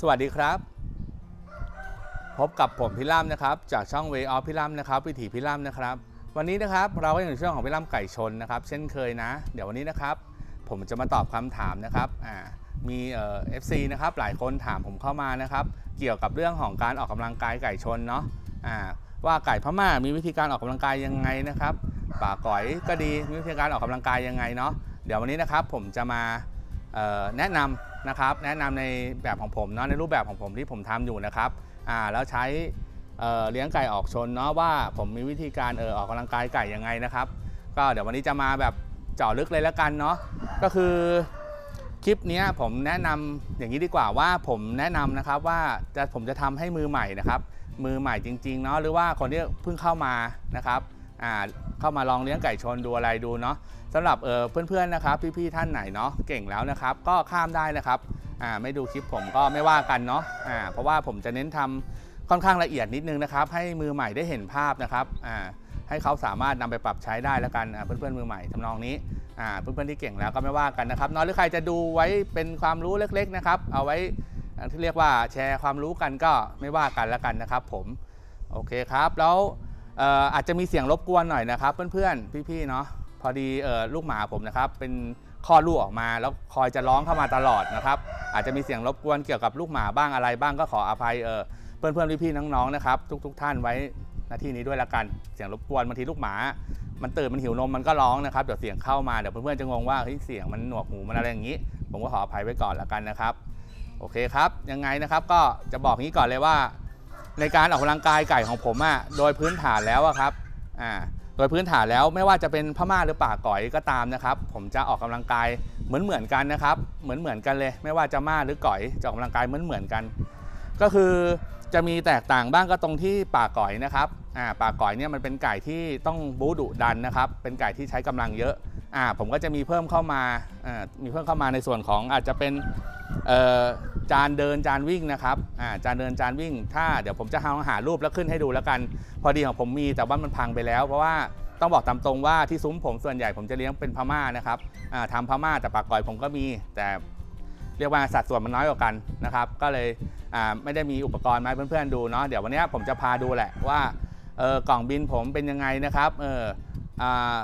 สวัสดีครับ พบกับผมพี่ล่ำนะครับ จากช่อง Way of พี่ล่ำนะครับ วิถีพี่ล่ำนะครับ วันนี้นะครับเราก็อยู่ในช่วงของพี่ล่ำไก่ชนนะครับ เช่นเคยนะ เดี๋ยววันนี้นะครับ ผมจะมาตอบคำถามนะครับอ่ามีเอ่อฟซีนะครับหลายคนถามผมเข้ามานะครับ เกี่ยวกับเรื่องของการออกกำลังกายไก่ชนเนาะอ่าว่าไก่พม่ามีวิธีการออกกำลังกายยังไงนะครับป่าก๋อยก็ดีมีวิธีการออกกำลังกายยังไงเนาะเดี๋ยววันนี้นะครับผมจะมาแนะนำ นะครับแนะนำในแบบของผมเนาะในรูปแบบของผมที่ผมทำอยู่นะครับอ่าแล้วใช้เเลี้ยงไก่ออกชนเนาะว่าผมมีวิธีการเออออกกำลังกายไก่ยังไงนะครับ ก็เดี๋ยววันนี้จะมาแบบเจาะลึกเลยแล้วกันเนาะก็คือคลิปนี้ผมแนะนำอย่างนี้ดีกว่าว่าผมแนะนำนะครับว่าจะผมจะทำให้มือใหม่นะครับ มือใหม่จริงๆเนาะหรือว่าคนที่เพิ่งเข้ามานะครับ เข้ามาลองเลี้ยงไก่ชนดูอะไรดูเนาะสำหรับเออเพื่อนๆนะครับพี่ๆท่านไหนเนาะเก่งแล้วนะครับ ก็ข้ามได้นะครับไม่ดูคลิปผมก็ไม่ว่ากันเนาะเพราะว่าผมจะเน้นทำค่อนข้างละเอียดนิดนึงนะครับ ให้มือใหม่ได้เห็นภาพนะครับให้เขาสามารถนำไปปรับใช้ได้แล้วกันเพื่อนๆมือใหม่ทำนองนี้เพื่อนๆที่เก่งแล้วก็ไม่ว่ากันนะครับน้อยหรือใครจะดูไว้เป็นความรู้เล็ก ๆนะครับ เอาไว้ที่เรียกว่าแชร์ความรู้กันก็ไม่ว่ากันแล้วกันนะครับ ผมโอเคครับแล้ว อาจจะมีเสียงรบกวนหน่อยนะครับ เพื่อนๆ พี่ๆ เนาะพอดีออลูกหมาผมนะครับ เป็นคลอดลูกออกมาแล้วคอยจะร้องเข้ามาตลอดนะครับ อาจจะมีเสียงรบกวนเกี่ยวกับลูกหมาบ้างอะไรบ้างก็ขออภัยเออเพื่อนๆ พี่ๆ น้องๆ นะครับ ทุก ๆ ท่านไว้หน้าที่นี้ด้วยละกัน เสียงรบกวนบางทีลูกหมา มันตื่นมันหิวนมมันก็ร้องนะครับเดี๋ยวเสียงเข้ามาเดี๋ยวเพื่อนๆจะงงว่าเฮ้ยเสียงมันหนวกหูมันอะไรอย่างนี้ ผมก็ขออภัยไว้ก่อนละกันนะครับ โอเคครับยังไงนะครับก็จะบอกงี้ก่อนเลยว่า ในการออกกำลังกายไก่ของผมอะโดยพื้นฐานแล้วอะครับอ่าโดยพื้นฐานแล้วไม่ว่าจะเป็นพม่าหรือป่าก๋อยก็ตามนะครับ ผมจะออกกำลังกายเหมือนเหมือนกันนะครับ เหมือนเหมือนกันเลย ไม่ว่าจะม่าหรือก๋อยจะออกกำลังกายเหมือนเหมือนกัน ก็คือ จะมีแตกต่างบ้างก็ตรงที่ป่าก๋อยนะครับอ่าป่าก๋อยเนี่ยมันเป็นไก่ที่ต้องบูดุดันนะครับ เป็นไก่ที่ใช้กำลังเยอะอ่าผมก็จะมีเพิ่มเข้ามาอ่ามีเพิ่มเข้ามาในส่วนของอาจจะเป็นเอ่อจานเดินจานวิ่งนะครับอ่าจานเดินจานวิ่ง ถ้าเดี๋ยวผมจะหาหารูปแล้วขึ้นให้ดูแล้วกัน พอดีของผมมีแต่ว่ามันพังไปแล้ว เพราะว่าต้องบอกตามตรงว่าที่ซุ้มผมส่วนใหญ่ผมจะเลี้ยงเป็นพม่านะครับอ่าทำพม่าแต่ป่าก๋อยผมก็มี แต่ เรียกว่าสัดส่วนมันน้อยกว่ากันนะครับ ก็เลยไม่ได้มีอุปกรณ์มาให้เพื่อนๆดูเนาะเดี๋ยววันนี้ผมจะพาดูแหละว่าเออกล่องบินผมเป็นยังไงนะครับเอออา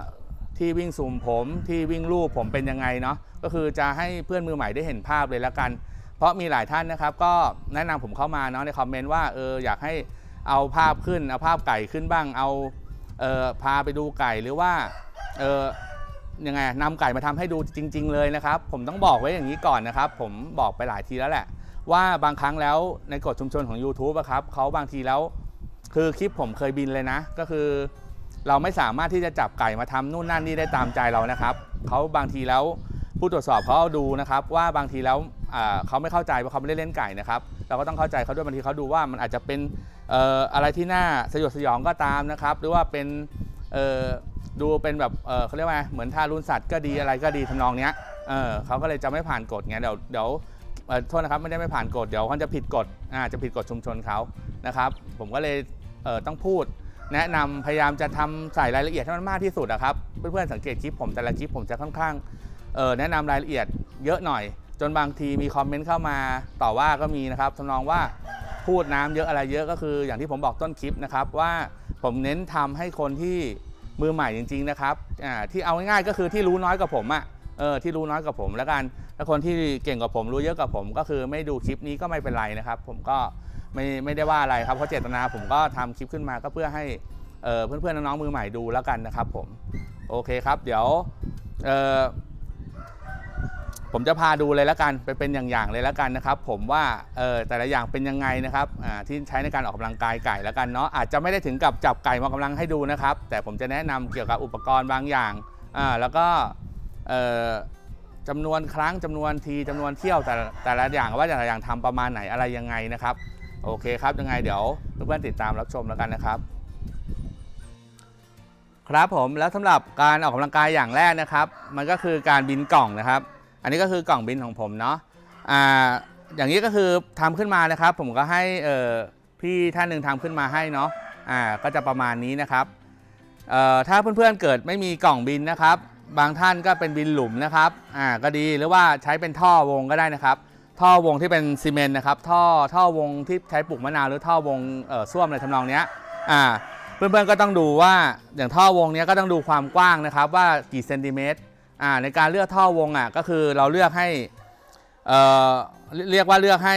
ที่วิ่งซูมผมที่วิ่งรูปผมเป็นยังไงเนาะก็คือจะให้เพื่อนมือใหม่ได้เห็นภาพเลยแล้วกัน เพราะมีหลายท่านนะครับ ก็แนะนำผมเข้ามาเนาะในคอมเมนต์ว่าเอออยากให้เอาภาพขึ้นเอาภาพไก่ขึ้นบ้างเอาเออพาไปดูไก่หรือว่าเออ ยังไงนำไก่มาทำให้ดูจริง ๆ เลยนะครับ ผมต้องบอกไว้อย่างนี้ก่อนนะครับ ผมบอกไปหลายทีแล้วแหละ ว่าบางครั้งแล้วในกฎชุมชนของ YouTube อะครับเขาบางทีแล้ว คือคลิปผมเคยบินเลยนะ ก็คือ เราไม่สามารถที่จะจับไก่มาทำนู่นนั่นนี่ได้ตามใจเรานะครับเขาบางทีแล้วผู้ตรวจสอบเขาดูนะครับว่าบางทีแล้วเขาไม่เข้าใจว่าเขาไม่ได้เล่นไก่นะครับเราก็ต้องเข้าใจเขาด้วยบางทีเขาดูว่ามันอาจจะเป็นอะไรที่น่าสยดสยองก็ตามนะครับ หรือว่าเป็น ดูเป็นแบบเออเขาเรียกว่าไงเหมือนทารุณสัตว์ก็ดีอะไรก็ดีทำนองเนี้ยเออเขาก็เลยจะไม่ผ่านกฎไงเดี๋ยวเดี๋ยวโทษนะครับไม่ได้ไม่ผ่านกฎเดี๋ยวเขาจะผิดกฎอ่าจะผิดกฎชุมชนเขานะครับ ผมก็เลยเออต้องพูด แนะนำพยายามจะทำใส่รายละเอียดให้มันมากที่สุดอะครับเพื่อนๆสังเกตคลิปผมแต่ละคลิปผมจะค่อนข้างเออแนะนำรายละเอียดเยอะหน่อย จนบางทีมีคอมเมนต์เข้ามาต่อว่าก็มีนะครับทำนองว่าพูดน้ำเยอะอะไรเยอะก็คือ อย่างที่ผมบอกต้นคลิปนะครับว่าผมเน้นทำให้คนที่ มือใหม่จริง ๆ นะครับอ่าที่เอาง่ายๆก็คือที่รู้น้อยกว่าผมอะเออที่รู้น้อยกว่าผมแล้วกันแล้วคนที่เก่งกว่าผมรู้เยอะกว่าผม ก็คือไม่ดูคลิปนี้ก็ไม่เป็นไรนะครับ ผมก็ไม่ไม่ได้ว่าอะไรครับเพราะเจตนาผมก็ทำคลิปขึ้นมาก็เพื่อให้เออเพื่อนๆน้องๆมือใหม่ดูแล้วกันนะครับผมโอเคครับ เดี๋ยวเออ ผมจะพาดูเลยแล้วกันไปเป็นอย่างๆเลยแล้วกันนะครับ ผมว่าเออแต่ละอย่างเป็นยังไงนะครับอ่าที่ใช้ในการออกกำลังกายไก่แล้วกันเนาะอาจจะไม่ได้ถึงกับจับไก่มากำลังให้ดูนะครับ แต่ผมจะแนะนำเกี่ยวกับอุปกรณ์บางอย่างอ่าแล้วก็เออจำนวนครั้งจำนวนทีจำนวนเที่ยวแต่แต่ละอย่างว่าแต่ละอย่างทำประมาณไหนอะไรยังไงนะครับ โอเคครับยังไงเดี๋ยวเพื่อนๆติดตามรับชมแล้วกันนะครับครับผมแล้วสำหรับการออกกำลังกายอย่างแรกนะครับ มันก็คือการบินกล่องนะครับ อันนี้ก็คือกล่องบินของผมเนาะอ่าอย่างนี้ก็คือทำขึ้นมานะครับ ผมก็ให้เอ่อพี่ท่านหนึ่งทำขึ้นมาให้เนาะอ่าก็จะประมาณนี้นะครับเอ่อถ้าเพื่อนๆเกิดไม่มีกล่องบินนะครับ บางท่านก็เป็นบินหลุมนะครับอ่าก็ดีหรือว่าใช้เป็นท่อวงก็ได้นะครับ ท่อวงที่เป็นซีเมนต์นะครับ ท่อท่อวงที่ใช้ปลูกมะนาวหรือท่อวงเอ่อส้วมอะไรทำนองเนี้ยอ่าเพื่อนๆก็ต้องดูว่าอย่างท่อวงเนี้ยก็ต้องดูความกว้างนะครับว่ากี่เซนติเมตร อ่าในการเลือกท่อวงอะก็คือเราเลือกให้เอ่อเรียกว่าเลือกให้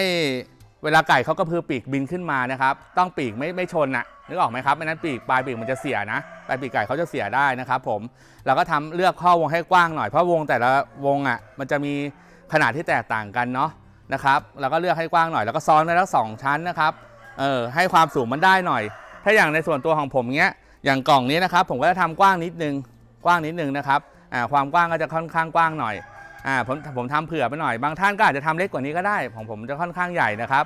เวลาไก่เขาก็พือปีกบินขึ้นมานะครับ ต้องปีกไม่ไม่ชนน่ะนึกออกไหมครับไม่นั้นปีกปลายปีกมันจะเสียนะปลายปีกไก่เขาจะเสียได้นะครับ ผมเราก็ทำเลือกข้อวงให้กว้างหน่อยเพราะวงแต่ละวงอะมันจะมีขนาดที่แตกต่างกันเนาะนะครับแล้วก็เลือกให้กว้างหน่อยแล้วก็ซ้อนไว้แล้วสองชั้นนะครับเออให้ความสูงมันได้หน่อย ถ้าอย่างในส่วนตัวของผมเนี้ยอย่างกล่องนี้นะครับ ผมก็จะทำกว้างนิดนึงกว้างนิดนึงนะครับ ความกว้างก็จะค่อนข้างกว้างหน่อยอ่าผมผมทำเผื่อไปหน่อย บางท่านก็อาจจะทำเล็กกว่านี้ก็ได้ของผมจะค่อนข้างใหญ่นะครับ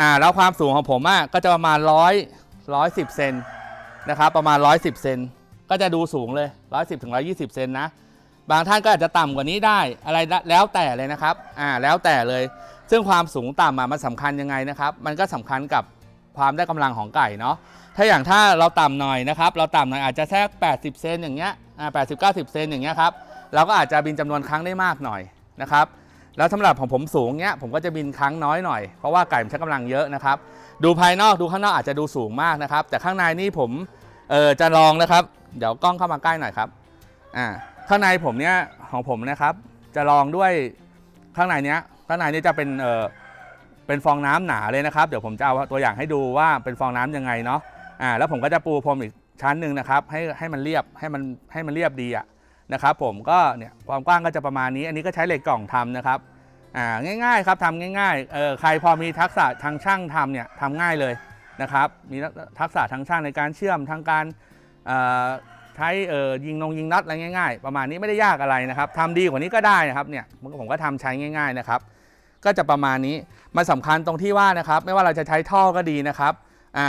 อ่าแล้วความสูงของผมอะก็จะประมาณร้อยร้อยสิบเซนนะครับประมาณ110เซนก็จะดูสูงเลย110ถึง120เซนนะบางท่านก็อาจจะต่ำกว่านี้ได้อะไรแล้วแต่เลยนะครับอ่าแล้วแต่เลย ซึ่งความสูงต่ำอะมันสำคัญยังไงนะครับ มันก็สำคัญกับความได้กำลังของไก่เนาะถ้าอย่างถ้าเราต่ำหน่อยนะครับ เราต่ำหน่อยอาจจะแค่80 เซนอย่างเงี้ย อ่า80 90เซนอย่างเงี้ยครับเราก็อาจจะบินจำนวนครั้งได้มากหน่อยนะครับแล้วสำหรับของผมสูงเงี้ยผมก็จะบินครั้งน้อยหน่อยเพราะว่าไก่มันใช้กำลังเยอะนะครับดูภายนอกดูข้างนอกอาจจะดูสูงมากนะครับ แต่ข้างในนี่ผมเออจะลองนะครับ เดี๋ยวกล้องเข้ามาใกล้หน่อยครับอ่าข้างในผมเนี้ยของผมนะครับ จะลองด้วยข้างในเนี้ยข้างในนี้จะเป็นเออเป็นฟองน้ำหนาเลยนะครับ เดี๋ยวผมจะเอาตัวอย่างให้ดูว่าเป็นฟองน้ำยังไงเนาะอ่าแล้วผมก็จะปูพรมอีก ชั้นหนึ่งนะครับให้ให้มันเรียบให้มันให้มันเรียบดีอะนะครับผมก็เนี่ยความกว้างก็จะประมาณนี้ อันนี้ก็ใช้เหล็กกล่องทำนะครับอ่าง่ายๆครับทำง่ายๆเออใครพอมีทักษะทางช่างทำเนี่ยทำง่ายเลยนะครับมีทักษะทางช่างในการเชื่อมทางการใช้เออยิงนงยิงน็อตอะไรง่าย ๆ ประมาณนี้ไม่ได้ยากอะไรนะครับทำดีกว่านี้ก็ได้นะครับเนี่ยผมก็ทำใช้ง่าย ๆนะครับ ก็จะประมาณนี้มันสำคัญตรงที่ว่านะครับ ไม่ว่าเราจะใช้ท่อก็ดีนะครับอ่า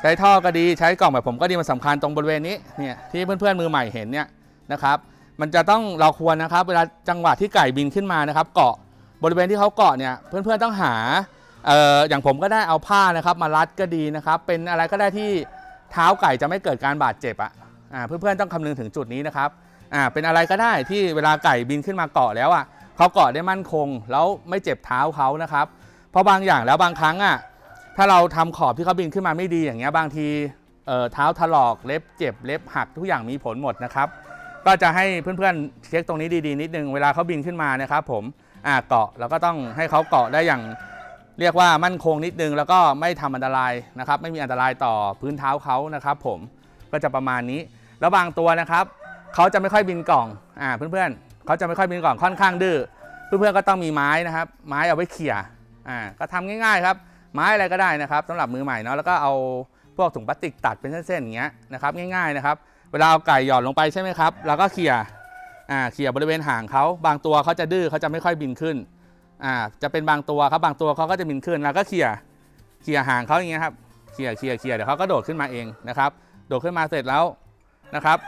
ใช้ท่อก็ดีใช้กล่องแบบผมก็ดีมันสำคัญตรงบริเวณนี้เนี่ยที่เพื่อนๆมือใหม่เห็นเนี่ยนะครับมันจะต้องเราควรนะครับ เวลาจังหวะที่ไก่บินขึ้นมานะครับ เกาะบริเวณที่เขาเกาะเนี่ยเพื่อนๆต้องหาเอ่ออย่างผมก็ได้เอาผ้านะครับมารัดก็ดีนะครับ เป็นอะไรก็ได้ที่เท้าไก่จะไม่เกิดการบาดเจ็บอะอ่าเพื่อนๆต้องคำนึงถึงจุดนี้นะครับอ่าเป็นอะไรก็ได้ที่เวลาไก่บินขึ้นมาเกาะแล้วอะเขาเกาะได้มั่นคง แล้วไม่เจ็บเท้าเขานะครับ เพราะบางอย่างแล้วบางครั้งอะ ถ้าเราทำขอบที่เขาบินขึ้นมาไม่ดีอย่างเงี้ยบางทีเอ่อเท้าถลอกเล็บเจ็บเล็บหักทุกอย่างมีผลหมดนะครับก็จะให้เพื่อนๆเช็คตรงนี้ดีๆนิดนึงเวลาเขาบินขึ้นมานะครับผมอ่าเกาะแล้วก็ต้องให้เขาเกาะได้อย่างเรียกว่ามั่นคงนิดนึงแล้วก็ไม่ทำอันตรายนะครับไม่มีอันตรายต่อพื้นเท้าเขานะครับผมก็จะประมาณนี้ แล้วบางตัวนะครับเขาจะไม่ค่อยบินกล่องอ่าเพื่อนๆเขาจะไม่ค่อยบินกล่องค่อนข้างดื้อเพื่อนๆก็ต้องมีไม้นะครับ ไม้เอาไว้เขี่ยอ่าก็ทำง่าย ๆ ครับ ไม้อะไรก็ได้นะครับสำหรับมือใหม่เนาะแล้วก็เอาพวกถุงพลาสติกตัดเป็นเส้นๆอย่างเงี้ยนะครับง่ายๆนะครับเวลาเอาไก่หย่อนลงไปใช่ไหมครับเราก็เขี่ยอ่าเขี่ยบริเวณหางเขาบางตัวเขาจะดื้อเขาจะไม่ค่อยบินขึ้นอ่าจะเป็นบางตัวครับบางตัวเขาก็จะบินขึ้นเราก็เขี่ยเขี่ยหางเขาอย่างเงี้ยครับเขี่ยเขี่ยเขี่ยเดี๋ยวเขาก็โดดขึ้นมาเองนะครับโดดขึ้นมาเสร็จแล้วนะครับ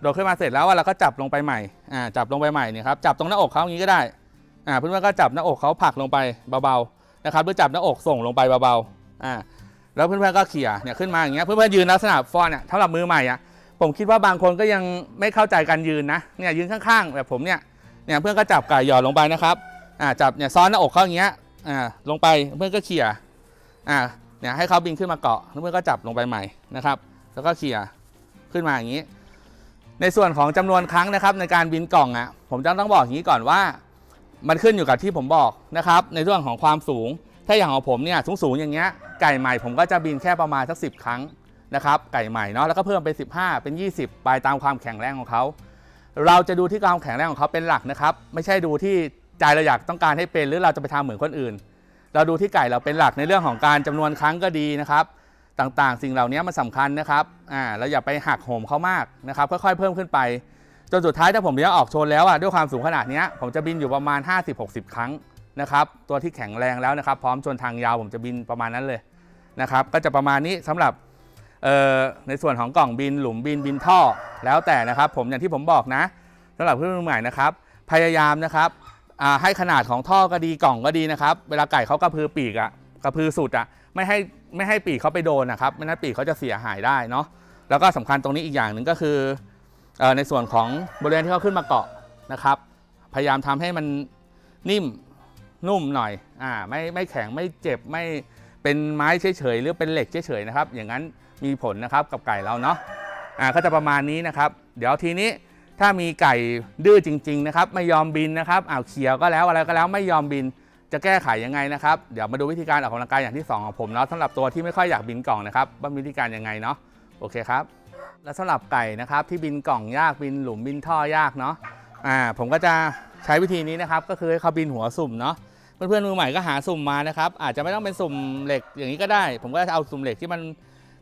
โดดขึ้นมาเสร็จแล้วเราก็จับลงไปใหม่อ่าจับลงไปใหม่เนี่ยครับจับตรงหน้าอกเขาอย่างนี้ก็ได้อ่าเพื่อนๆก็จับหน้าอกเขาผลักลงไปเบาๆ นะครับหรือจับหน้าอกส่งลงไปเบาๆอ่าแล้วเพื่อนๆก็เขี่ยเนี่ยขึ้นมาอย่างเงี้ยเพื่อนๆยืนลักษณะฟอนเนี่ยสำหรับมือใหม่อะผมคิดว่าบางคนก็ยังไม่เข้าใจการยืนนะเนี่ยยืนข้างๆแบบผมเนี่ยเนี่ยเพื่อนก็จับไก่หยอนลงไปนะครับอ่าจับเนี่ยซ้อนหน้าอกเขาอย่างเงี้ยอ่าลงไปเพื่อนก็เขี่ยอ่าเนี่ยให้เขาบินขึ้นมาเกาะแล้วเพื่อนก็จับลงไปใหม่นะครับแล้วก็เขี่ยขึ้นมาอย่างนี้ ในส่วนของจำนวนครั้งนะครับในการบินกล่องอะผมจะต้องบอกอย่างนี้ก่อนว่า มันขึ้นอยู่กับที่ผมบอกนะครับ ในเรื่องของความสูง ถ้าอย่างของผมเนี่ยสูงสูงๆอย่างเงี้ยไก่ใหม่ผมก็จะบินแค่ประมาณสักสิครั้งนะครับไก่ใหม่เนาะแล้วก็เพิ่มเป็น 15 เป็น 20 ไปตามความแข็งแรงของเขา เราจะดูที่ความแข็งแรงของเขาเป็นหลักนะครับ ไม่ใช่ดูที่ใจเราอยากต้องการให้เป็นหรือเราจะไปทำเหมือนคนอื่น เราดูที่ไก่เราเป็นหลักในเรื่องของการจำนวนครั้งก็ดีนะครับ ต่างๆ สิ่งเหล่านี้มันสำคัญนะครับอ่าเราอย่าไปหักโหมเขามากนะครับค่อยๆเพิ่มขึ้นไป จนสุดท้ายถ้าผมเลี้ยงออกชนแล้วอะด้วยความสูงขนาดเนี้ยผมจะบินอยู่ประมาณ 50-60 ครั้งนะครับตัวที่แข็งแรงแล้วนะครับ พร้อมชนทางยาวผมจะบินประมาณนั้นเลยนะครับ ก็จะประมาณนี้สำหรับเอ่อในส่วนของกล่องบินหลุมบินบินท่อแล้วแต่นะครับ ผมอย่างที่ผมบอกนะสำหรับเพื่อนใหม่นะครับ พยายามนะครับให้ขนาดของท่อก็ดีกล่องก็ดีนะครับ เวลาไก่เขากระพือปีกอะกระพือสุดอะไม่ให้ไม่ให้ปีกเขาไปโดนนะครับไม่นั้นปีกเขาจะเสียหายได้เนาะแล้วก็สำคัญตรงนี้อีกอย่างหนึ่งก็คือ ในส่วนของบริเวณที่เขาขึ้นมาเกาะนะครับ พยายามทำให้มันนิ่มนุ่มหน่อยอ่าไม่ไม่แข็งไม่เจ็บไม่เป็นไม้เฉยๆหรือเป็นเหล็กเฉยๆนะครับ อย่างนั้นมีผลนะครับกับไก่เราเนาะอ่าก็จะประมาณนี้นะครับ เดี๋ยวทีนี้ถ้ามีไก่ดื้อจริง ๆ นะครับ ไม่ยอมบินนะครับอ้าวเขียวก็แล้วอะไรก็แล้วไม่ยอมบินจะแก้ไขยังไงนะครับเดี๋ยวมาดูวิธีการออกกำลังกายอย่างที่สองของผมเนาะสำหรับตัวที่ไม่ค่อยอยากบินกล่องนะครับว่ามีวิธีการยังไงเนาะโอเคครับ แล้วสำหรับไก่นะครับที่บินกล่องยากบินหลุมบินท่อยากเนาะอ่าผมก็จะใช้วิธีนี้นะครับก็คือให้เขาบินหัวสุ่มเนาะเพื่อนๆมือใหม่ก็หาสุ่มมานะครับอาจจะไม่ต้องเป็นสุ่มเหล็กอย่างนี้ก็ได้ ผมก็จะเอาสุ่มเหล็กที่มัน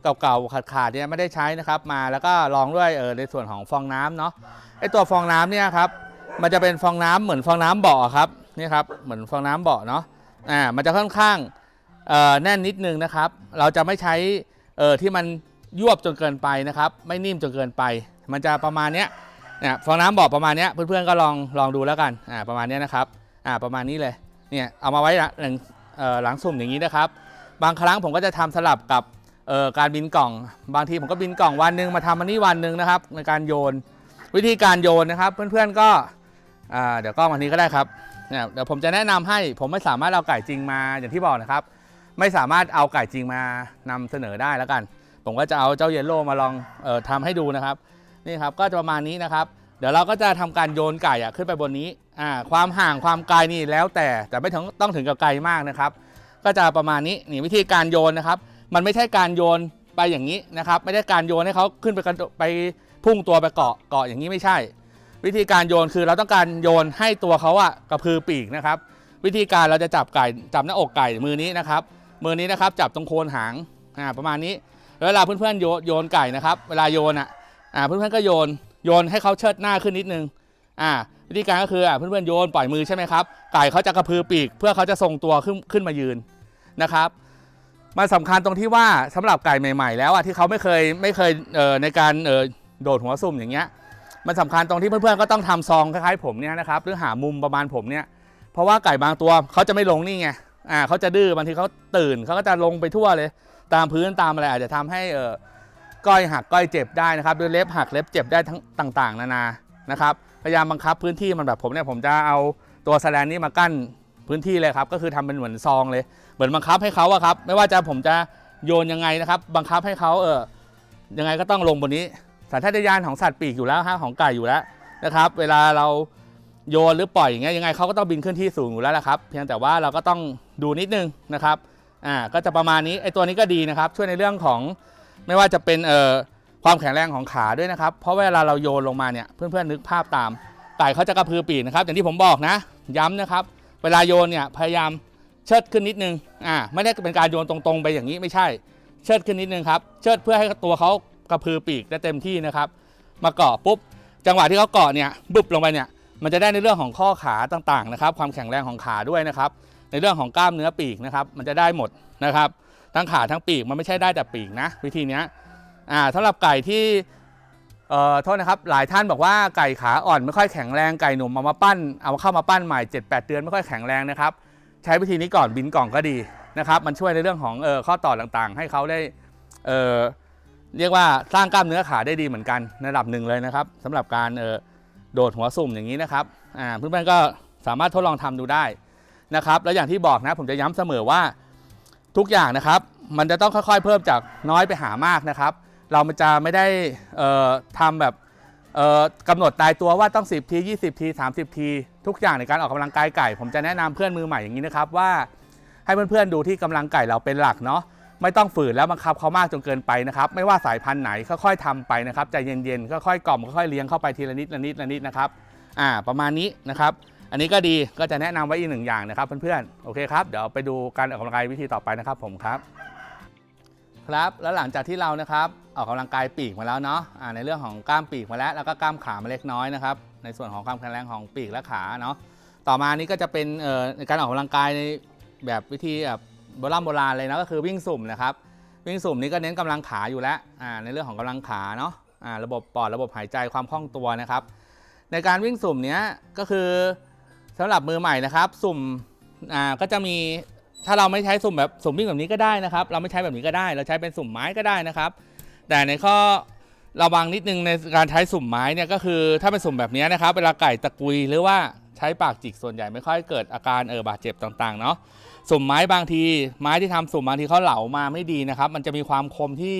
เก่าๆขาดๆเนี่ยไม่ได้ใช้นะครับมาแล้วก็ลองด้วยเออในส่วนของฟองน้ำเนาะไอตัวฟองน้ำเนี่ยครับมันจะเป็นฟองน้ำเหมือนฟองน้ำเบาะครับนี่ครับเหมือนฟองน้ำเบาะเนาะอ่ามันจะค่อนข้างแน่นนิดนึงนะครับ เราจะไม่ใช้เออที่มัน ยวบจนเกินไปนะครับ ไม่นิ่มจนเกินไป มันจะประมาณเนี้ยนี่ยฟองน้ำเบาะประมาณเนี้ยเพื่อนๆก็ลองลองดูแล้วกันอ่าประมาณเนี้ยนะครับอ่าประมาณนี้เลยเนี่ยเอามาไว้หลังหลังสุ่มอย่างนี้นะครับ บางครั้งผมก็จะทำสลับกับเอ่อการบินกล่อง บางทีผมก็บินกล่องวันหนึ่งมาทำอันนี้วันหนึ่งนะครับ ในการโยนวิธีการโยนนะครับ เพื่อนๆก็อ่าเดี๋ยวกล้องวันนี้ก็ได้ครับเนี่ยเดี๋ยวผมจะแนะนำให้ผมไม่สามารถเอาไก่จริงมาอย่างที่บอกนะครับ ไม่สามารถเอาไก่จริงมานำเสนอได้แล้วกัน ผมก็จะเอาเจ้าเยลโล่มาลองเออทำให้ดูนะครับนี่ครับก็จะประมาณนี้นะครับ เดี๋ยวเราก็จะทำการโยนไก่อะขึ้นไปบนนี้อ่าความห่างความไกลนี่แล้วแต่แต่ไม่ถึงต้องถึงกับไกลมากนะครับ ก็จะประมาณนี้นี่วิธีการโยนนะครับ มันไม่ใช่การโยนไปอย่างนี้นะครับ ไม่ได้การโยนให้เขาขึ้นไปกระโดดไปพุ่งตัวไปเกาะเกาะอย่างนี้ไม่ใช่ วิธีการโยนคือเราต้องการโยนให้ตัวเขาอะกระพือปีกนะครับ วิธีการเราจะจับไก่จับหน้าอกไก่มือนี้นะครับ มือนี้นะครับจับตรงโคนหางอ่าประมาณนี้ แล้วเวลาเพื่อนๆโยนโยนไก่นะครับ เวลาโยนอะอ่าเพื่อนๆก็โยนโยนให้เขาเชิดหน้าขึ้นนิดนึงอ่าวิธีการก็คืออ่าเพื่อนๆโยนปล่อยมือใช่ไหมครับไก่เขาจะกระพือปีก เพื่อเขาจะทรงตัวขึ้นขึ้นมายืนนะครับมันสำคัญตรงที่ว่าสำหรับไก่ใหม่ ๆ แล้วอะที่เขาไม่เคยไม่เคยเอ่อในการเอ่อโดดหัวซุ่มอย่างเงี้ยมันสำคัญตรงที่เพื่อนๆก็ต้องทำซองคล้ายๆผมเนี่ยนะครับหรือหามุมประมาณผมเนี่ยเพราะว่าไก่บางตัวเขาจะไม่ลงนี่ไงอ่าเขาจะดื้อบางทีเขาตื่นเขาก็จะลงไปทั่วเลย ตามพื้นตามอะไรอาจจะทำให้เออก้อยหักก้อยเจ็บได้นะครับหรือเล็บหักเล็บเจ็บได้ทั้งต่าง ๆ นานานะครับพยายามบังคับพื้นที่มันแบบผมเนี่ยผมจะเอาตัวแสแลนนี้มากั้นพื้นที่เลยครับก็คือทำเป็นเหมือนซองเลย เหมือนบังคับให้เขาอะครับ ไม่ว่าจะผมจะโยนยังไงนะครับ บังคับให้เขาเออยังไงก็ต้องลงบนนี้สัญชาตญาณของสัตว์ปีกอยู่แล้วฮะของไก่อยู่แล้วนะครับ เวลาเราโยนหรือปล่อยอย่างเงี้ยยังไงเขาก็ต้องบินขึ้นที่สูงอยู่แล้วละครับ เพียงแต่ว่าเราก็ต้องดูนิดนึงนะครับ อ่าก็จะประมาณนี้ไอตัวนี้ก็ดีนะครับ ช่วยในเรื่องของไม่ว่าจะเป็นเอ่อความแข็งแรงของขาด้วยนะครับ เพราะเวลาเราโยนลงมาเนี่ยเพื่อนๆนึกภาพตามไก่เขาจะกระพือปีกนะครับ อย่างที่ผมบอกนะ ย้ำนะครับ เวลาโยนเนี่ยพยายามเชิดขึ้นนิดนึงอ่าไม่ได้เป็นการโยนตรงๆ ไปอย่างนี้ไม่ใช่ เชิดขึ้นนิดนึงครับเชิดเพื่อให้ตัวเขากระพือปีกได้เต็มที่นะครับ มาเกาะปุ๊บจังหวะที่เขาเกาะเนี่ยบึบลงไปเนี่ยมันจะได้ในเรื่องของข้อขาต่างๆนะครับ ความแข็งแรงของขาด้วยนะครับ ในเรื่องของกล้ามเนื้อปีกนะครับมันจะได้หมดนะครับ ทั้งขาทั้งปีกมันไม่ใช่ได้แต่ปีกนะวิธีนี้อ่าสำหรับไก่ที่เอ่อโทษนะครับหลายท่านบอกว่าไก่ขาอ่อนไม่ค่อยแข็งแรงไก่หนุ่มเอามาปั้นเอาเข้ามาปั้นใหม่ 7-8 เดือนไม่ค่อยแข็งแรงนะครับใช้วิธีนี้ก่อนบินกล่องก็ดีนะครับมันช่วยในเรื่องของเออข้อต่อต่างๆ ให้เขาได้เออเรียกว่าสร้างกล้ามเนื้อขาได้ดีเหมือนกันในระดับหนึ่งเลยนะครับสำหรับการเออโดดหัวสุ่มอย่างนี้นะครับอ่าเพื่อนๆก็สามารถทดลองทำดูได้ นะครับ แล้วอย่างที่บอกนะผมจะย้ำเสมอว่าทุกอย่างนะครับ มันจะต้องค่อยๆ เพิ่มจากน้อยไปหามากนะครับ เรามันจะไม่ได้เอ่อทำแบบกำหนดตายตัวว่าต้อง 10 ที 20 ที 30 ที ทุกอย่างในการออกกำลังกายไก่ ผมจะแนะนำเพื่อนมือใหม่อย่างนี้นะครับว่าให้เพื่อนๆดูที่กำลังไก่เราเป็นหลักเนาะไม่ต้องฝืนแล้วบังคับเขามากจนเกินไปนะครับ ไม่ว่าสายพันธุ์ไหนค่อยๆทำไปนะครับใจเย็นๆค่อยๆกล่อมค่อยๆเลี้ยงเข้าไปทีละนิดละนิดละนิดนะครับ อ่า ประมาณนี้นะครับ อันนี้ก็ดีก็จะแนะนำไว้อีกหนึ่งอย่างนะครับเพื่อนๆโอเคครับเดี๋ยวไปดูการออกกำลังกายวิธีต่อไปนะครับผมครับ ครับแล้วหลังจากที่เรานะครับออกกำลังกายปีกมาแล้วเนาะอ่าในเรื่องของกล้ามปีกมาแล้ว แล้วก็กล้ามขามาเล็กน้อยนะครับในส่วนของความแข็งแรงของปีกและขาเนาะต่อมานี้ก็จะเป็นการออกกำลังกายในแบบวิธีแบบโบราณโบราณเลยนะก็คือวิ่งสุ่มนะครับวิ่งสุ่มนี้ก็เน้นกำลังขาอยู่แล้วในเรื่องของกำลังขาเนาะอ่าระบบปอดระบบหายใจความคล่องตัวนะครับ ในการวิ่งสุ่มเนี้ยก็คือ สำหรับมือใหม่นะครับ สุ่มอ่าก็จะมีถ้าเราไม่ใช้สุ่มแบบสุ่มวิ่งแบบนี้ก็ได้นะครับ เราไม่ใช้แบบนี้ก็ได้ เราใช้เป็นสุ่มไม้ก็ได้นะครับ แต่ในข้อระวังนิดนึงในการใช้สุ่มไม้เนี่ยก็คือถ้าเป็นสุ่มแบบนี้นะครับ เวลาไก่ตะกุยหรือว่าใช้ปากจิกส่วนใหญ่ไม่ค่อยเกิดอาการเออบาดเจ็บต่างๆเนาะสุ่มไม้บางที ไม้ที่ทำสุ่มบางทีเขาเหลามาไม่ดีนะครับ มันจะมีความคมที่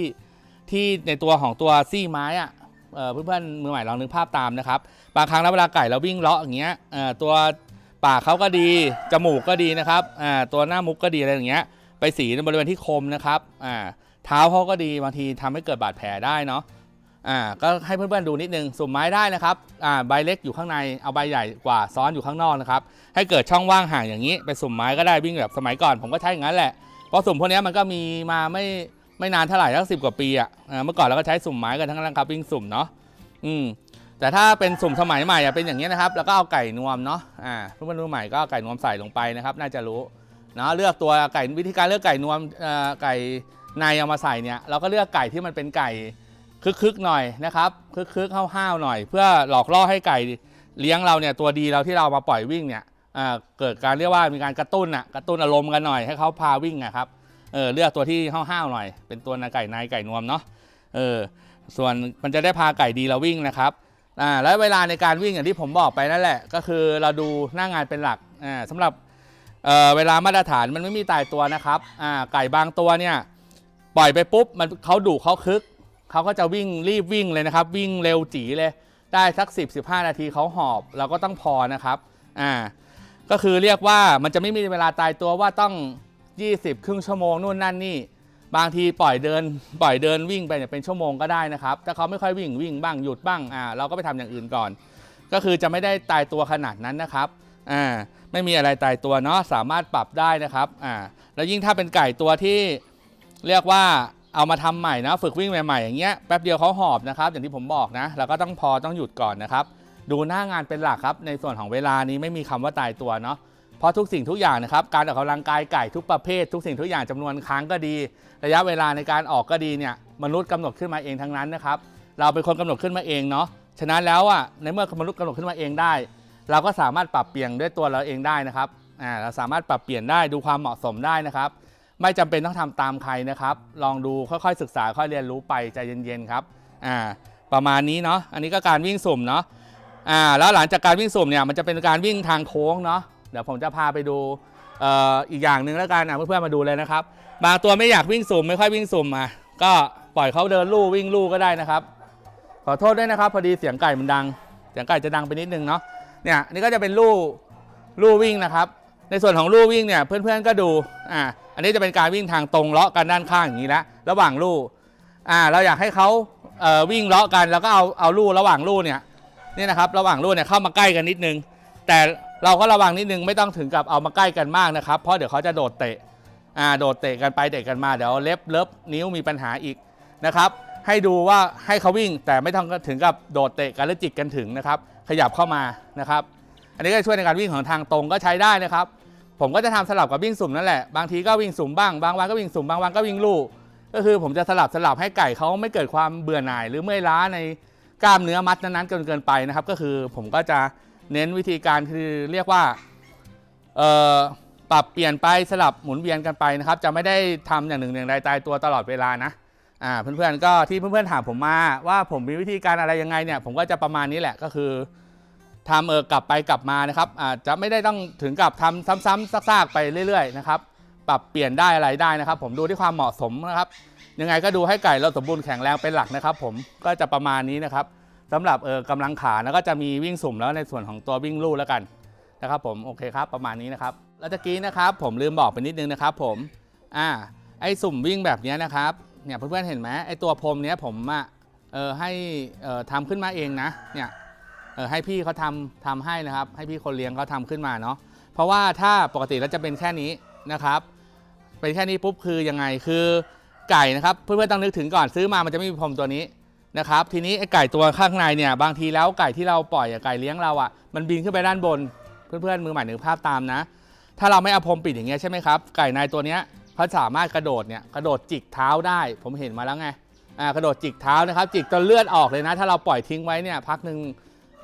ที่ในตัวของตัวซี่ไม้อะเอ่อเพื่อนๆมือใหม่ลองนึกภาพตามนะครับบางครั้งแล้วเวลาไก่เราวิ่งเลาะอย่างเงี้ยอ่อตัว ปากเขาก็ดี จมูกก็ดีนะครับอ่าตัวหน้ามุกก็ดีอะไรอย่างเงี้ย ไปสีในบริเวณที่คมนะครับอ่าเท้าเขาก็ดีบางทีทำให้เกิดบาดแผลได้เนาะอ่าก็ให้เพื่อนๆดูนิดนึงสุ่มไม้ได้นะครับอ่าใบเล็กอยู่ข้างในเอาใบใหญ่กว่าซ้อนอยู่ข้างนอกนะครับให้เกิดช่องว่างห่างอย่างนี้ ไปสุ่มไม้ก็ได้วิ่งแบบสมัยก่อน ผมก็ใช้อย่างนั้นแหละเพราะสุ่มพวกนี้มันก็มีมาไม่ไม่นานเท่าไหร่ตั้งสิบกว่าปีอะอ่าเมื่อก่อนเราก็ใช้สุ่มไม้กันทั้งนั้นครับวิ่งสุ่มเนาะอืม แต่ถ้าเป็นสุ่มสมัยใหม่อะเป็นอย่างนี้นะครับ แล้วก็เอาไก่นวมเนาะอ่าเพื่อนรุ่นใหม่ก็เอาไก่นวมใส่ลงไปนะครับ น่าจะรู้เนาะเลือกตัวไก่วิธีการเลือกไก่นวมเอ่อไก่ในเอามาใส่เนี่ยเราก็เลือกไก่ที่มันเป็นไก่คึกๆหน่อยนะครับคึกๆห้าวๆหน่อย เพื่อหลอกล่อให้ไก่เลี้ยงเราเนี่ยตัวดีเราที่เรามาปล่อยวิ่งเนี่ยอ่าเกิดการเรียกว่ามีการกระตุ้นอะกระตุ้นอารมณ์กันหน่อยให้เขาพาวิ่งอะครับเออเลือกตัวที่ห้าวๆหน่อย เป็นตัวนาไก่ในไก่นวมเนาะเออส่วนมันจะได้พาไก่ดีเราวิ่งนะครับ อ่าแล้วเวลาในการวิ่งอย่างที่ผมบอกไปนั่นแหละ ก็คือเราดูหน้างานเป็นหลักอ่าสำหรับเอ่อเวลามาตรฐานมันไม่มีตายตัวนะครับอ่าไก่บางตัวเนี่ยปล่อยไปปุ๊บมันเขาดุเขาคึกเขาก็จะวิ่งรีบวิ่งเลยนะครับ วิ่งเร็วจีเลย ได้สัก 10 15 นาทีเขาหอบ เราก็ต้องพอนะครับอ่าก็คือเรียกว่ามันจะไม่มีเวลาตายตัวว่าต้อง 20 ครึ่งชั่วโมงนู่นนั่นนี่ บางทีปล่อยเดินปล่อยเดินวิ่งไปเนี่ยเป็นชั่วโมงก็ได้นะครับถ้าเขาไม่ค่อยวิ่งวิ่งบ้างหยุดบ้างอ่าเราก็ไปทำอย่างอื่นก่อน ก็คือจะไม่ได้ตายตัวขนาดนั้นนะครับอ่าไม่มีอะไรตายตัวเนาะสามารถปรับได้นะครับอ่าแล้วยิ่งถ้าเป็นไก่ตัวที่เรียกว่าเอามาทำใหม่นะฝึกวิ่งใหม่ๆอย่างเงี้ยแป๊บเดียวเขาหอบนะครับ อย่างที่ผมบอกนะเราก็ต้องพอต้องหยุดก่อนนะครับ ดูหน้างานเป็นหลักครับ ในส่วนของเวลานี้ไม่มีคำว่าตายตัวเนาะ ราะทุกสิ่งทุกอย่างนะครับการออกกำลังกายไก่ทุกประเภท ทุกสิ่งทุกอย่างจำนวนครั้งก็ดี ระยะเวลาในการออกก็ดีเนี่ยมนุษย์กำหนดขึ้นมาเองทั้งนั้นนะครับเราเป็นคนกำหนดขึ้นมาเองเนาะฉะนั้นแล้วอะในเมื่อมนุษย์กำหนดขึ้นมาเองได้ เราก็สามารถปรับเปลี่ยนด้วยตัวเราเองได้นะครับอ่าเราสามารถปรับเปลี่ยนได้ดูความเหมาะสมได้นะครับ ไม่จำเป็นต้องทำตามใครนะครับ ลองดูค่อยๆศึกษาค่อยเรียนรู้ไปใจเย็นๆครับอ่าประมาณนี้เนาะอันนี้ก็การวิ่งสุ่มเนาะอ่าแล้วหลังจากการวิ่งสุ่มเนี่ยมันจะเป็นการวิ่งทางโค้งเนาะ เดี๋ยวผมจะพาไปดูอีกอย่างหนึ่งแล้วกันอะเพื่อนๆมาดูเลยนะครับบางตัวไม่อยากวิ่งสุ่มไม่ค่อยวิ่งสุ่มอะก็ปล่อยเขาเดินลู่วิ่งลู่ก็ได้นะครับ ขอโทษด้วยนะครับ พอดีเสียงไก่มันดัง เสียงไก่จะดังไปนิดนึงเนาะเนี่ยนี่ก็จะเป็นลู่ลู่วิ่งนะครับ ในส่วนของลู่วิ่งเนี่ยเพื่อนๆก็ดูอ่าอันนี้จะเป็นการวิ่งทางตรงเลาะกันด้านข้างอย่างนี้ล้วระหว่างลู่อ่าเราอยากให้เขาเอ่อวิ่งเลาะกันแล้วก็เอาเอาลู่ระหว่างลู่เนี่ยนี่นะครับระหว่างลู่เนี่ยเข้ามาใกล้กันนิดนึง แต่ เราก็ระวังนิดนึงไม่ต้องถึงกับเอามาใกล้กันมากนะครับ เพราะเดี๋ยวเขาจะโดดเตะอ่าโดดเตะกันไปเตะกันมาเดี๋ยวเล็บเล็บนิ้วมีปัญหาอีกนะครับ ให้ดูว่าให้เขาวิ่งแต่ไม่ต้องถึงกับโดดเตะกันและจิกกันถึงนะครับ ขยับเข้ามานะครับ อันนี้ก็ช่วยในการวิ่งของทางตรงก็ใช้ได้นะครับ ผมก็จะทำสลับกับวิ่งสุ่มนั่นแหละบางทีก็วิ่งสุ่มบ้างบางวันก็วิ่งสุ่มบางวันก็วิ่งลู่ก็คือผมจะสลับสลับให้ไก่เขาไม่เกิดความเบื่อหน่าย หรือเมื่อยล้าในกล้ามเนื้อมัดนั้นๆเกินเกินไปนะครับ ก็คือผมก็จะ เน้นวิธีการคือเรียกว่าปรับเปลี่ยนไปสลับหมุนเวียนกันไปนะครับ จะไม่ได้ทำอย่างหนึ่งอย่างใดตายตัวตลอดเวลานะอ่าเพื่อนๆก็ที่เพื่อนๆถามผมมาว่าผมมีวิธีการอะไรยังไงเนี่ย ผมก็จะประมาณนี้แหละก็คือทำเออกลับไปกลับมานะครับอาจจะไม่ได้ต้องถึงกับทำซ้ำๆซากๆไปเรื่อยๆนะครับปรับเปลี่ยนได้อะไรได้นะครับ ผมดูที่ความเหมาะสมนะครับ ยังไงก็ดูให้ไก่เราสมบูรณ์แข็งแรงเป็นหลักนะครับ ผมก็จะประมาณนี้นะครับ สำหรับเออกำลังขาแล้วก็จะมีวิ่งสุ่มแล้วในส่วนของตัววิ่งลู่แล้วกันนะครับผมโอเคครับประมาณนี้นะครับแล้วตะกี้นะครับผมลืมบอกไปนิดนึงนะครับผมอ่าไอ้สุ่มวิ่งแบบนี้นะครับเนี่ยเพื่อนๆเห็นไหมไอ้ตัวพรมเนี้ยผมอะเออให้เออทำขึ้นมาเองนะเนี่ยเออให้พี่เขาทำทำให้นะครับ ให้พี่คนเลี้ยงเขาทำขึ้นมาเนาะเพราะว่าถ้าปกติแล้วจะเป็นแค่นี้นะครับ เป็นแค่นี้ปุ๊บคือยังไงคือไก่นะครับ เพื่อนๆต้องนึกถึงก่อนซื้อมามันจะไม่มีพรมตัวนี้ นะครับ ทีนี้ไอ้ไก่ตัวข้างในเนี่ยบางทีแล้วไก่ที่เราปล่อยไก่เลี้ยงเราอะมันบินขึ้นไปด้านบนเพื่อนๆมือใหม่หนึกภาพตามนะ ถ้าเราไม่เอาพรมปิดอย่างเงี้ยใช่ไหมครับไก่ในตัวเนี้ยเขาสามารถกระโดดเนี่ยกระโดดจิกเท้าได้ ผมเห็นมาแล้วไงอ่ากระโดดจิกเท้านะครับ จิกจนเลือดออกเลยนะ ถ้าเราปล่อยทิ้งไว้เนี่ยพักหนึ่ง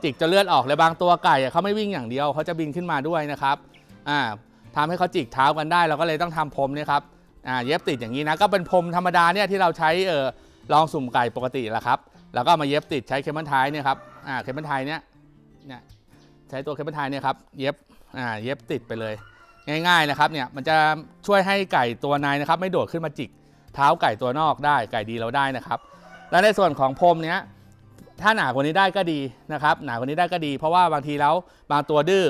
จิกจะเลือดออกเลยบางตัวไก่อะเขาไม่วิ่งอย่างเดียวเขาจะบินขึ้นมาด้วยนะครับอ่าทำให้เขาจิกเท้ากันได้ เราก็เลยต้องทำพรมเนี่ยครับอ่าเย็บติดอย่างนี้นะก็เป็นพรมธรรมดาเนี่ยที่เราใช้เออ ลองสุ่มไก่ปกติแหละครับ แล้วก็มาเย็บติดใช้เคมเบิลไทยเนี่ยครับอ่าเคมเบิลไทยเนี่ยเนี่ยใช้ตัวเคเบิลไทยเนี่ยครับเย็บอ่าเย็บติดไปเลย ง่ายๆนะครับเนี่ยมันจะช่วยให้ไก่ตัวในนะครับ ไม่โดดขึ้นมาจิก เท้าไก่ตัวนอกได้ไก่ดีเราได้นะครับ และในส่วนของพรมเนี้ยถ้าหนากว่านี้ได้ก็ดีนะครับ หนากว่านี้ได้ก็ดี เพราะว่าบางทีแล้วบางตัวดื้อ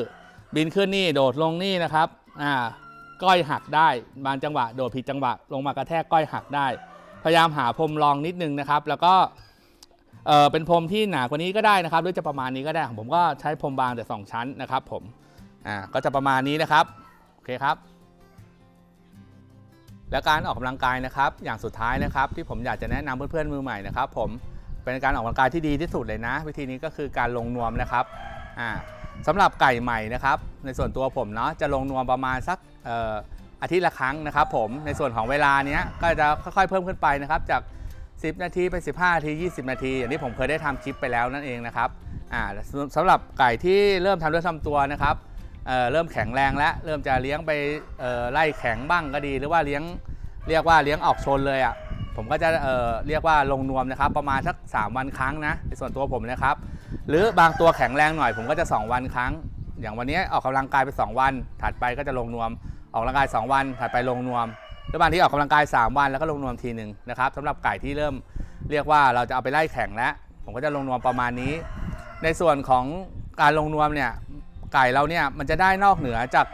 บินขึ้นนี่โดดลงนี่นะครับอ่าก้อยหักได้ บางจังหวะโดดผิดจังหวะลงมากระแทกก้อยหักได้ พยายามหาพรมรองนิดนึงนะครับ แล้วก็เออเป็นพรมที่หนากว่านี้ก็ได้นะครับหรือจะประมาณนี้ก็ได้ของผมก็ใช้พรมบางแต่สองชั้นนะครับผมอ่าก็จะประมาณนี้นะครับโอเคครับ และการออกกำลังกายนะครับ อย่างสุดท้ายนะครับ ที่ผมอยากจะแนะนำเพื่อนๆมือใหม่นะครับ ผมเป็นการออกกำลังกายที่ดีที่สุดเลยนะ วิธีนี้ก็คือการลงนวมนะครับอ่าสำหรับไก่ใหม่นะครับ ในส่วนตัวผมเนาะจะลงนวมประมาณสักเอ่อ อาทิตย์ละครั้งนะครับผมในส่วนของเวลาเนี้ยก็จะค่อยๆเพิ่มขึ้นไปนะครับจาก 10 นาทีไป15 นาที 20 นาที อย่างที่ผมเคยได้ทำคลิปไปแล้วนั่นเองนะครับอ่าสำหรับไก่ที่เริ่มทำด้วยทำตัวนะครับเเริ่มแข็งแรงแล้วเริ่มจะเลี้ยงไปไล่แข็งบ้างก็ดี หรือว่าเลี้ยงเรียกว่าเลี้ยงออกชนเลยอะผมก็จะเเรียกว่าลงนวมนะครับ ประมาณสัก 3 วันครั้งนะในส่วนตัวผมนะครับ หรือบางตัวแข็งแรงหน่อยผมก็จะ 2 วันครั้ง อย่างวันนี้ออกกำลังกายไป 2 วัน ถัดไปก็จะลงนวม ออกกำลังกาย 2 วันถัดไปลงนวมหรือบางที่ออกกำลังกาย 3 วันแล้วก็ลงนวมทีหนึ่งนะครับสำหรับไก่ที่เริ่มเรียกว่าเราจะเอาไปไล่แข่งแล้ว ผมก็จะลงนวมประมาณนี้ ในส่วนของการลงนวมเนี่ยไก่เราเนี่ยมันจะได้นอกเหนือจาก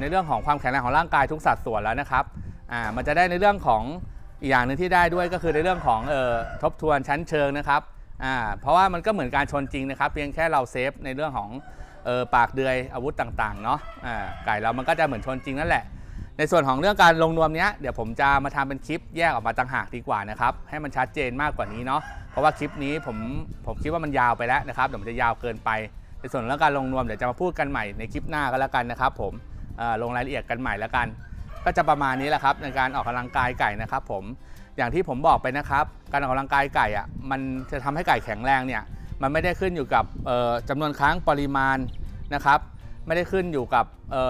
ในเรื่องของความแข็งแรงของร่างกายทุกสัดส่วนแล้วนะครับอ่ามันจะได้ในเรื่องของอีกอย่างหนึ่งที่ได้ด้วยก็คือในเรื่องของออทบทวนชั้นเชิงนะครับอ่าเพราะว่ามันก็เหมือนการชนจริงนะครับ เพียงแค่เราเซฟในเรื่องของ เออปากเดือยอาวุธต่างๆเนาะอ่าไก่เรามันก็จะเหมือนชนจริงนั่นแหละ ในส่วนของเรื่องการลงนวมเนี้ยเดี๋ยวผมจะมาทำเป็นคลิปแยกออกมาต่างหากดีกว่านะครับให้มันชัดเจนมากกว่านี้เนาะเพราะว่าคลิปนี้ผมผมคิดว่ามันยาวไปแล้วนะครับเดี๋ยวมันจะยาวเกินไป ในส่วนเรื่องการลงนวมเดี๋ยวจะมาพูดกันใหม่ในคลิปหน้าก็แล้วกันนะครับผมลงรายละเอียดกันใหม่แล้วกัน ก็จะประมาณนี้แหละครับในการออกกำลังกายไก่นะครับผมอย่างที่ผมบอกไปนะครับ การออกกำลังกายไก่อะมันจะทำให้ไก่แข็งแรงเนี่ย มันไม่ได้ขึ้นอยู่กับเอ่อจำนวนครั้งปริมาณนะครับ ไม่ได้ขึ้นอยู่กับ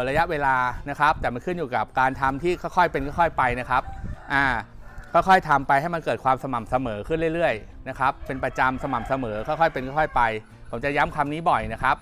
ระยะเวลานะครับ แต่มันขึ้นอยู่กับการทำที่ค่อยๆเป็นค่อยๆไปนะครับอ่าค่อยๆทำไปให้มันเกิดความสม่ำเสมอขึ้นเรื่อยๆนะครับเป็นประจำสม่ำเสมอค่อยๆเป็นค่อยๆไป ผมจะย้ำคำนี้บ่อยนะครับ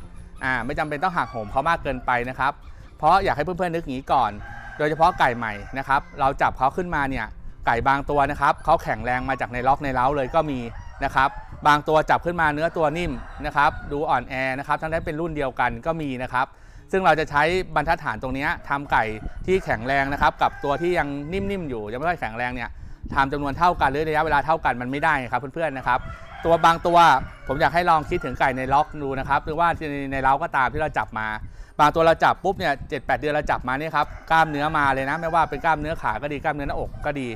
อ่าไม่จำเป็นต้องหักโหมเขามากเกินไปนะครับ เพราะอยากให้เพื่อนๆนึกอย่างนี้ก่อน โดยเฉพาะไก่ใหม่นะครับ เราจับเขาขึ้นมาเนี่ยไก่บางตัวนะครับเขาแข็งแรงมาจากในล็อกในเล้าเลยก็มี นะครับบางตัวจับขึ้นมาเนื้อตัวนิ่มนะครับดูอ่อนแอนะครับทั้งที่เป็นรุ่นเดียวกันก็มีนะครับ ซึ่งเราจะใช้บรรทัดฐานตรงนี้ยทำไก่ที่แข็งแรงนะครับ กับตัวที่ยังนิ่มๆอยู่ยังไม่ค่อยแข็งแรงเนี่ยทำจำนวนเท่ากันหรือระยะเวลาเท่ากันมันไม่ได้ครับเพื่อนๆนะครับ ตัวบางตัวผมอยากให้ลองคิดถึงไก่ในล็อกดูนะครับหรือว่าในในเล้าก็ตามที่เราจับมา บางตัวเราจับปุ๊บเนี่ยเจ็ดแปดเดือนเราจับมาเนี่ยครับกล้ามเนื้อมาเลยนะ ไม่ว่าเป็นกล้ามเนื้อขาก็ดีกล้ามเนื้อหน้าอกก็ดี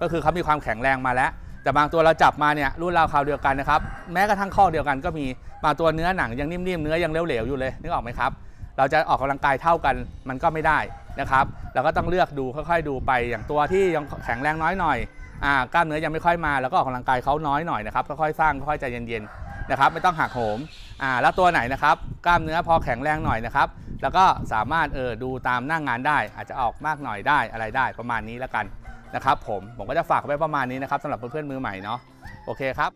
ก็คือเขามีความแข็งแรงมาแล้ว แต่บางตัวเราจับมาเนี่ยรุ่นราวคราวเดียวกันนะครับแม้กระทั่งข้อเดียวกันก็มีบางตัวเนื้อหนังยังนิ่มๆเนื้อยังเหลวๆอยู่เลยนึกออกไหมครับ เราจะออกกำลังกายเท่ากันมันก็ไม่ได้นะครับเราก็ต้องเลือกดูค่อยๆดูไปอย่างตัวที่ยังแข็งแรงน้อยหน่อยอ่ากล้ามเนื้อยังไม่ค่อยมาแล้วก็ออกกำลังกายเขาน้อยหน่อยนะครับค่อยๆสร้างค่อยๆใจเย็นๆนะครับไม่ต้องหักโหมอ่าแล้วตัวไหนนะครับกล้ามเนื้อพอแข็งแรงหน่อยนะครับแล้วก็สามารถเออดูตามหน้างงานได้ อาจจะออกมากหน่อยได้อะไรได้ประมาณนี้แล้วกัน นะครับผมผมก็จะฝากไว้ประมาณนี้นะครับสำหรับเพื่อนๆมือใหม่เนาะโอเคครับ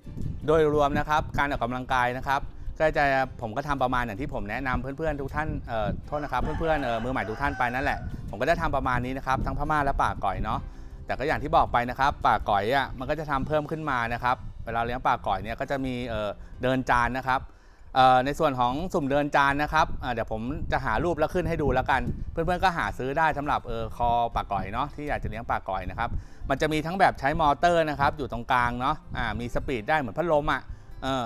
โดยรวมนะครับการออกกำลังกายนะครับ ก็จะผมก็ทำประมาณอย่างที่ผมแนะนำเพื่อนๆทุกท่านเอ่อโทษนะครับเพื่อนๆเอ่อมือใหม่ทุกท่านไปนั่นแหละผมก็จะทำประมาณนี้นะครับทั้งพม่าและป่าก่อยเนาะแต่ก็อย่างที่บอกไปนะครับป่าก่อยอะมันก็จะทำเพิ่มขึ้นมานะครับเวลาเลี้ยงป่าก่อยเนี่ยก็จะมีเอ่อเดินจานนะครับ ในส่วนของสุ่มเดินจานนะครับเดี๋ยวผมจะหารูปแล้วขึ้นให้ดูแล้วกัน เพื่อนๆก็หาซื้อได้สำหรับเออคอป่าก่อยเนาะที่อยากจะเลี้ยงป่าก่อยนะครับมันจะมีทั้งแบบใช้มอเตอร์นะครับอยู่ตรงกลางเนาะอ่ามีสปีดได้เหมือนพัดลมอะเออ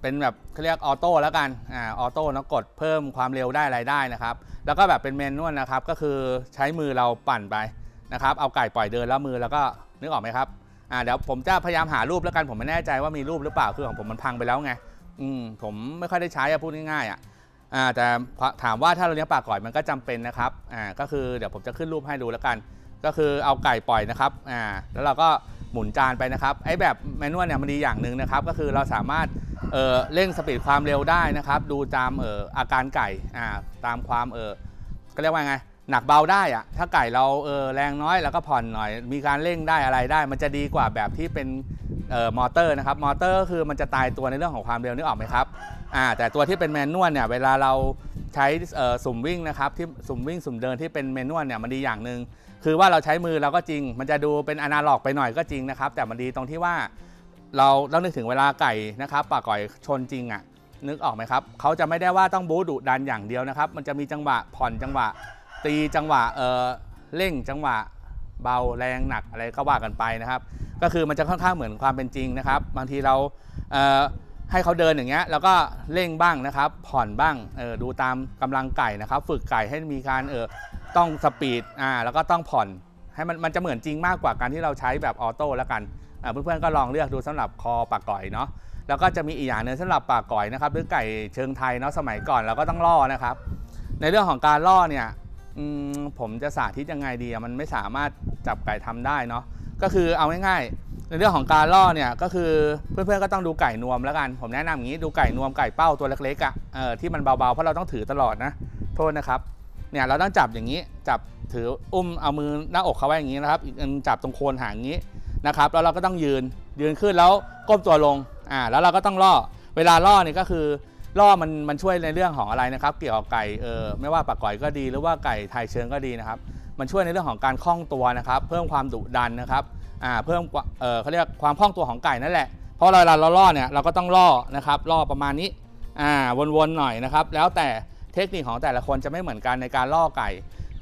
เป็นแบบเขาเรียกออโต้แล้วกันอ่าออโต้เนอะกดเพิ่มความเร็วได้อะไรได้นะครับ แล้วก็แบบเป็นเมนนวลนะครับก็คือใช้มือเราปั่นไปนะครับเอาไก่ปล่อยเดินแล้วมือแล้วก็นึกออกไหมครับอ่าเดี๋ยวผมจะพยายามหารูปแล้วกันผมไม่แน่ใจว่ามีรูปหรือเปล่าคือของผมมันพังไปแล้วไง อืมผมไม่ค่อยได้ใช้อะพูดง่ายๆอะอ่าแต่ถามว่าถ้าเราเลี้ยงปลาก่อยมันก็จำเป็นนะครับอ่าก็คือเดี๋ยวผมจะขึ้นรูปให้ดูแล้วกัน ก็คือเอาไก่ปล่อยนะครับอ่าแล้วเราก็หมุนจานไปนะครับไอ้แบบแมนนวลเนี่ยมันดีอย่างหนึ่งนะครับ ก็คือเราสามารถเอ่อเร่งสปีดความเร็วได้นะครับ ดูตามเอ่ออาการไก่อ่าตามความเออก็เรียกว่าไง หนักเบาได้อะถ้าไก่เราเออแรงน้อยแล้วก็ผ่อนหน่อย มีการเร่งได้อะไรได้ มันจะดีกว่าแบบที่เป็น มอเตอร์นะครับมอเตอร์ก็คือมันจะตายตัวในเรื่องของความเร็วนึกออกไหมครับอ่าแต่ตัวที่เป็นแมนนวลเนี่ยเวลาเราใช้เออสุ่มวิ่งนะครับที่สุ่มวิ่งสุ่มเดินที่เป็นเมนวลเนี่ยมันดีอย่างหนึ่งคือว่าเราใช้มือเราก็จริง มันจะดูเป็นอนาล็อกไปหน่อยก็จริงนะครับ แต่มันดีตรงที่ว่าเราต้องนึกถึงเวลาไก่นะครับปากก่อยชนจริงอะ่ะนึกออกไหมครับเขาจะไม่ได้ว่าต้องบู๊ดุดันอย่างเดียวนะครับ มันจะมีจังหวะผ่อนจังหวะ ตีจังหวะเออเร่งจังหวะ เบาแรงหนักอะไรก็ว่ากันไปนะครับ ก็คือมันจะค่อนข้างเหมือนความเป็นจริงนะครับ บางทีเราเให้เขาเดินอย่างเงี้ยแล้วก็เร่งบ้างนะครับ ผ่อนบ้างเออดูตามกำลังไก่นะครับ ฝึกไก่ให้มีการเออต้องสปีดอ่าแล้วก็ต้องผ่อนให้มันมันจะเหมือนจริงมากกว่าการที่เราใช้แบบออโต้แล้วกันเพื่อนๆก็ลองเลือกดูสำหรับคอปากก่อยเนาะแล้วก็จะมีอีกอย่างนึงสำหรับปากก่อยนะครับหรือไก่เชิงไทยเนาะสมัยก่อนเราก็ต้องล่อนะครับ ในเรื่องของการล่อเนี่ยผมจะสาธิตยังไงดีมันไม่สามารถ จับไก่ทำได้เนาะก็คือเอาง่ายๆในเรื่องของการล่อเนี่ยก็คือเพื่อนๆก็ต้องดูไก่นวมแล้วกัน ผมแนะนำอย่างนี้ดูไก่นวมไก่เป้าตัวเล็กๆอะ่ะเออที่มันเบาๆเพราะเราต้องถือตลอดนะโทษนะครับเนี่ยเราต้องจับอย่างนี้จับถืออุ้มเอามือหน้าอกเขาไว้อย่างนี้นะครับอีกอันจับตรงโคนหางอย่างนี้นะครับแล้วเราก็ต้องยืนยืนขึ้นแล้วก้มตัวลงอ่าแล้วเราก็ต้องล่อเวลาล่อเนี่ยก็คือล่อมันมันช่วยในเรื่องของอะไรนะครับ เกี่ยวกับไก่เออไม่ว่าปากก่อยก็ดีหรือว่าไก่ไทยเชิงก็ดีนะครับ มันช่วยในเรื่องของการคล่องตัวนะครับ เพิ่มความดุดันนะครับอ่าเพิ่มเออเขาเรียกความคล่องตัวของไก่นั่นแหละเพราะเวลาเราล่อเนี่ยเราก็ต้องล่อนะครับล่อประมาณนี้อ่าวนๆหน่อยนะครับ แล้วแต่เทคนิคของแต่ละคนจะไม่เหมือนกันในการล่อไก่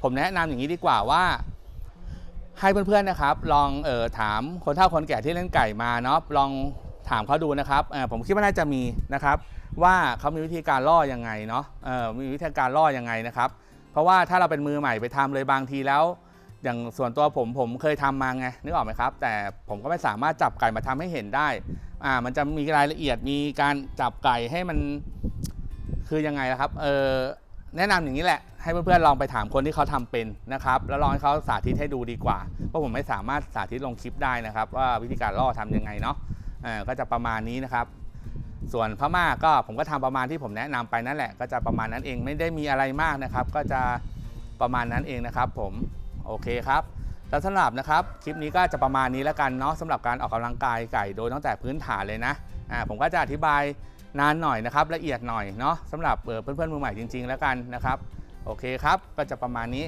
ผมแนะนำอย่างนี้ดีกว่าว่า ให้เพื่อนๆนะครับ ลองเออถามคนเฒ่าคนแก่ที่เล่นไก่มาเนาะลองถามเขาดูนะครับผมคิดว่าน่าจะมีนะครับ ว่าเขามีวิธีการล่อยังไงเนาะมีวิธีการล่อยังไงนะครับ เพราะว่าถ้าเราเป็นมือใหม่ไปทำเลยบางทีแล้ว อย่างส่วนตัวผมผมเคยทำมาไงนึกออกไหมครับ แต่ผมก็ไม่สามารถจับไก่มาทำให้เห็นได้อ่ามันจะมีรายละเอียดมีการจับไก่ให้มันคือยังไงล่ะครับเออแนะนำอย่างนี้แหละ ให้เพื่อนๆลองไปถามคนที่เขาทำเป็นนะครับ แล้วลองให้เขาสาธิตให้ดูดีกว่าเพราะผมไม่สามารถสาธิตลงคลิปได้นะครับ ว่าวิธีการล่อทำยังไงเนาะเออก็จะประมาณนี้นะครับ ส่วนพม่าก็ผมก็ทำประมาณที่ผมแนะนำไปนั่นแหละ ก็จะประมาณนั้นเองไม่ได้มีอะไรมากนะครับ ก็จะประมาณนั้นเองนะครับ ผมโอเคครับแล้วสำหรับนะครับคลิปนี้ก็จะประมาณนี้แล้วกันเนาะสำหรับการออกกำลังกายไก่โดยตั้งแต่พื้นฐานเลยนะอ่าผมก็จะอธิบายนานหน่อยนะครับ ละเอียดหน่อยเนาะสำหรับเอ่อเพื่อนๆมือใหม่จริง ๆ แล้วกันนะครับ โอเคครับก็จะประมาณนี้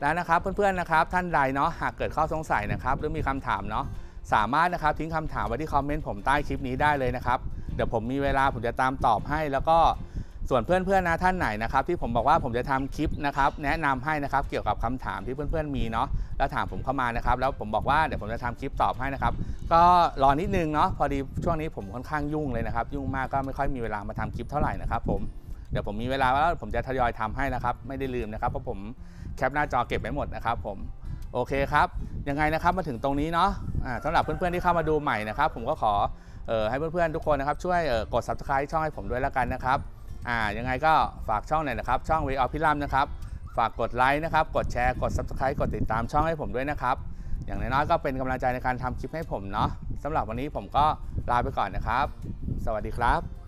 แล้วนะครับเพื่อนๆนะครับท่านใดเนาะหากเกิดข้อสงสัยนะครับ หรือมีคำถามเนาะสามารถนะครับทิ้งคำถามไว้ที่คอมเมนต์ผมใต้คลิปนี้ได้เลยนะครับ เดี๋ยวผมมีเวลาผมจะตามตอบให้ แล้วก็ส่วนเพื่อนๆนะท่านไหนนะครับ ที่ผมบอกว่าผมจะทำคลิปนะครับ แนะนำให้นะครับเกี่ยวกับคำถามที่เพื่อนๆมีเนาะแล้วถามผมเข้ามานะครับ แล้วผมบอกว่าเดี๋ยวผมจะทำคลิปตอบให้นะครับ ก็รอนิดนึงเนาะพอดีช่วงนี้ผมค่อนข้างยุ่งเลยนะครับ ยุ่งมากก็ไม่ค่อยมีเวลามาทำคลิปเท่าไหร่นะครับ ผมเดี๋ยวผมมีเวลาแล้วผมจะทยอยทำให้นะครับ ไม่ได้ลืมนะครับเพราะผมแคปหน้าจอเก็บไว้หมดนะครับ ผมโอเคครับยังไงนะครับมาถึงตรงนี้เนาะอ่าสำหรับเพื่อนๆที่เข้ามาดูใหม่นะครับ ผมก็ขอ เอ่อให้เพื่อนๆทุกคนนะครับช่วยกด subscribe ช่องให้ผมด้วยแล้วกันนะครับอ่ายังไงก็ฝากช่องหน่อยนะครับ ช่อง Way of พิรัมนะครับ ฝากกดไลค์นะครับ กดแชร์ กด subscribe กดติดตามช่องให้ผมด้วยนะครับ อย่างน้อยๆก็เป็นกำลังใจในการทำคลิปให้ผมเนาะสำหรับวันนี้ผมก็ลาไปก่อนนะครับ สวัสดีครับ